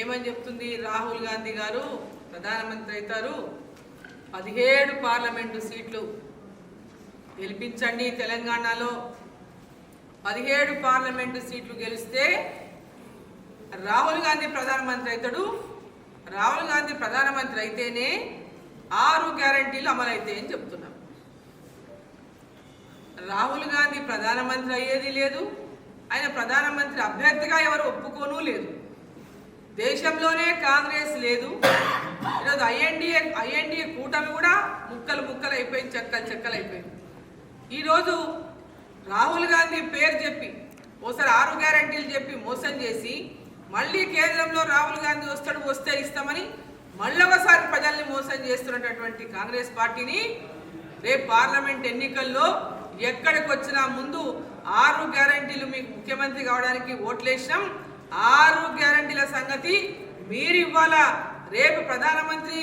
ఏమని చెప్తుంది రాహుల్ గాంధీ గారు? ప్రధానమంత్రి అవుతారు. పదిహేడు పార్లమెంటు సీట్లు గెలిపించండి తెలంగాణలో. పదిహేడు పార్లమెంటు సీట్లు గెలిస్తే రాహుల్ గాంధీ ప్రధానమంత్రి అవుతాడు. రాహుల్ గాంధీ ప్రధానమంత్రి అయితేనే ఆరు గ్యారంటీలు అమలైతాయని చెప్తున్నాం. రాహుల్ గాంధీ ప్రధానమంత్రి అయ్యేది లేదు. ఆయన ప్రధానమంత్రి అభ్యర్థిగా ఎవరు ఒప్పుకోను లేదు. దేశంలోనే కాంగ్రెస్ లేదు. ఈరోజు ఐఎన్డిఏ ఐఎన్డిఏ కూటమి కూడా ముక్కలు ముక్కలు అయిపోయింది చెక్కలు చెక్కలు అయిపోయింది. ఈరోజు రాహుల్ గాంధీ పేరు చెప్పి ఓసారి ఆరు గ్యారంటీలు చెప్పి మోసం చేసి మళ్ళీ కేంద్రంలో రాహుల్ గాంధీ వస్తాడు వస్తే ఇస్తామని మళ్ళొకసారి ప్రజల్ని మోసం చేస్తున్నటువంటి కాంగ్రెస్ పార్టీని రేపు పార్లమెంట్ ఎన్నికల్లో ఎక్కడికి వచ్చినా ముందు ఆరు గ్యారంటీలు మీకు ముఖ్యమంత్రి కావడానికి ఓట్లేసినాం. ఆరు గ్యారంటీల సంగతి మీరు ఇవ్వాల? రేపు ప్రధానమంత్రి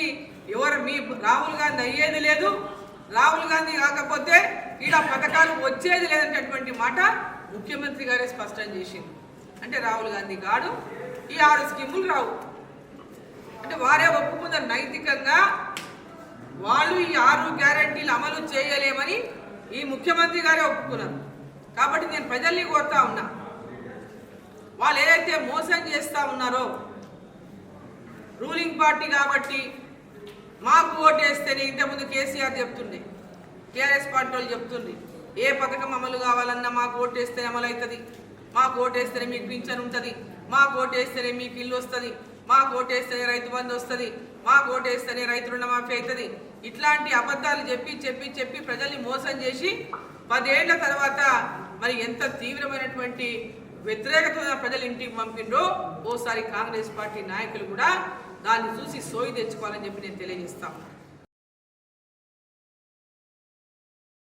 ఎవరు? మీ రాహుల్ గాంధీ అయ్యేది లేదు. రాహుల్ గాంధీ కాకపోతే ఈడ పథకాలు వచ్చేది లేదనేటటువంటి మాట ముఖ్యమంత్రి గారే స్పష్టం చేసింది అంటే రాహుల్ గాంధీ కాడు ఈ ఆరు స్కీములు రావు. అంటే వారే ఒప్పుకున్నారు నైతికంగా వాళ్ళు ఈ ఆరు గ్యారంటీలు అమలు చేయలేమని ఈ ముఖ్యమంత్రి గారే ఒప్పుకున్నారు. కాబట్టి నేను ప్రజల్ని కోరుతా ఉన్నా. వాళ్ళు ఏదైతే మోసం చేస్తూ ఉన్నారో రూలింగ్ పార్టీ కాబట్టి మాకు ఓటేస్తేనే ఇంతకుముందు కేసీఆర్ చెప్తుండే టీఆర్ఎస్ పార్టీ వాళ్ళు చెప్తుండే ఏ పథకం అమలు కావాలన్నా మాకు ఓటేస్తేనే అమలు అవుతుంది మాకు ఓటేస్తేనే మీకు పింఛన్ ఉంటుంది మాకు ఓటేస్తేనే మీకు ఇల్లు వస్తుంది మాకు ఓటేస్తేనే రైతు బంధు వస్తుంది మాకు ఓటేస్తేనే రైతు రుణమాఫీ అవుతుంది ఇట్లాంటి అబద్ధాలు చెప్పి చెప్పి చెప్పి ప్రజల్ని మోసం చేసి పదేళ్ళ తర్వాత మరి ఎంత తీవ్రమైనటువంటి వ్యతిరేకత ప్రజలు ఇంటికి పంపిండ్రో ఓసారి కాంగ్రెస్ పార్టీ నాయకులు కూడా దాన్ని చూసి సోయి తెచ్చుకోవాలని చెప్పి నేను తెలియజేస్తాను